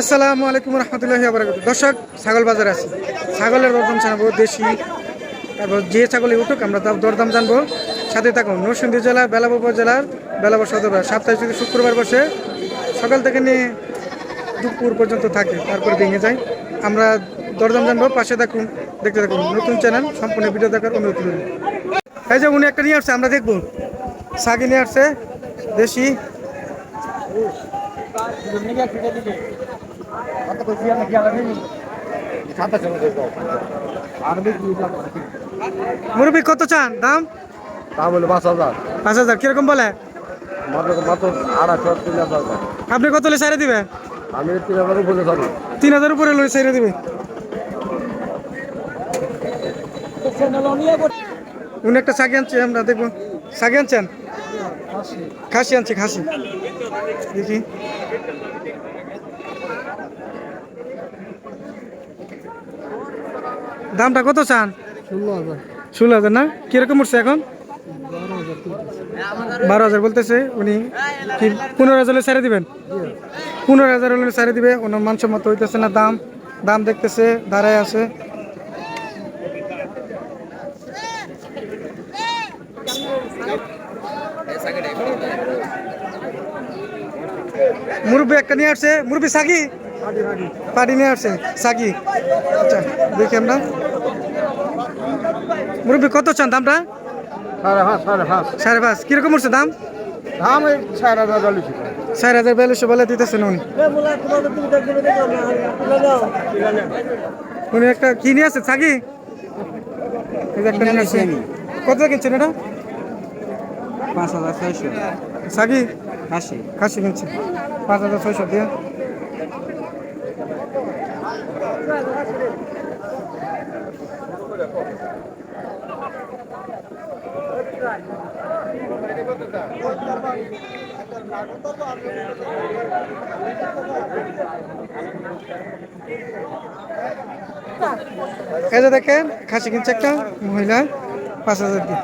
আসসালামু আলাইকুম রহমতুল্লাহি বারাকাতু দর্শক, ছাগল বাজার আছে। ছাগলের দরদাম জানাব দেশি, তারপর যে ছাগলে উঠুক, আমরা দরদাম জানব। সাথে থাকুন, নরসিংদী জেলা, বেলাব উপজেলার বেলাব সদর। সাপ্তাহিক থেকে শুক্রবার বসে, সকাল থেকে নিয়ে দুপুর পর্যন্ত থাকে, তারপরে ভেঙে যায়। আমরা দরদাম জানব, পাশে থাকুন, দেখতে থাকুন। নতুন চ্যানেল, সম্পূর্ণ ভিডিও দেখার অনুরোধ করি এই যে উনি একটা নিয়ে আসছে, আমরা দেখব। সাগি নিয়ে আসছে, দেশি। মুরব্বী কত চান? দাম? দাম হলো পাঁচ হাজার। পাঁচ হাজার কীরকম বলে? আপনি কত হলে সাইরে দিবে? আমি তিন হাজার উপরে যাব তিন হাজার উপরে লোন সাইরে দিবে। উনি একটা সাগে আনছে আমরা দেখব। সাগে আনছেন? খাসি আনছে খাসি। দেখি। দামটা কত চান? ষোলো হাজার। না? কীরকম উঠছে এখন? বারো হাজার বলতেছে। উনি কি পনেরো হাজার হলে ছেড়ে দিবেন? পনেরো হাজার হলে ছেড়ে দিবে ওনার মানসম্মত হইতেছে না দাম। দাম দেখতেছে দাঁড়ায় আছে। মুরব্বী একটা নিয়ে আসছে। মুরব্বী সাকি পাটি নিয়ে আসছে। সাকি আচ্ছা দেখি আমরা। মুরব্বী কত চান দামটা? সাড়ে পাঁচ। কীরকম উঠছে দাম? চার হাজার বিয়াল্লিশশো বলে দিতেছেন উনি। উনি একটা কি নিয়ে আছে সাকি? কত কিনছেন এটা? পাঁচ হাজার ছয়শো। সাকি? আশি খাসি কিনছে। পাঁচ হাজার ছয়শো দিয়ে। যে দেখেন খাসি কিনছে একটা মহিলা পাঁচ হাজার দিয়ে।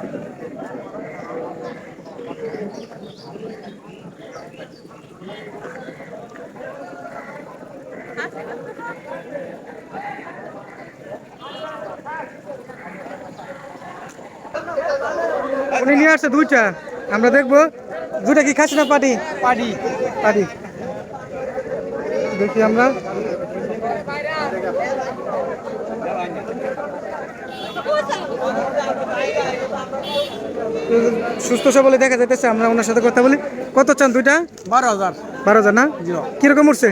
উনি নিয়ে আসছে দুইটা। আমরা দেখব দুইটা কি খাসি না পাটি? পাটি। পাটি। দেখি আমরা। সুস্থ সবলে দেখা যাইতেছে আমরা ওনার সাথে কথা বলি। কত চান দুইটা? বারো হাজার। বারো হাজার না। কীরকম উঠছে?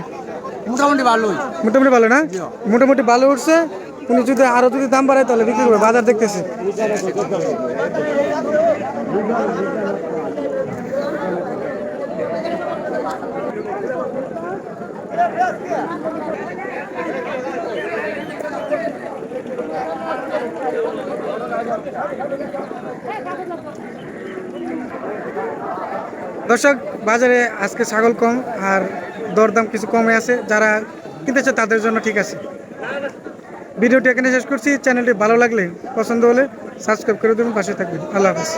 মোটামুটি ভালো মোটামুটি ভালো না? মোটামুটি ভালো উঠছে? উনি যদি আরও যদি দাম বাড়ায় তাহলে বিক্রি করবে, বাজার দেখতেছে। দর্শক, বাজারে আজকে ছাগল কম আর দরদাম কিছু কমে আছে। যারা কিনতেছে তাদের জন্য ঠিক আছে। ভিডিওটি এখানে শেষ করছি। চ্যানেলটি ভালো লাগলে পছন্দ হলে সাবস্ক্রাইব করে দেবেন, পাশে থাকবেন। আল্লাহ হাফিজ।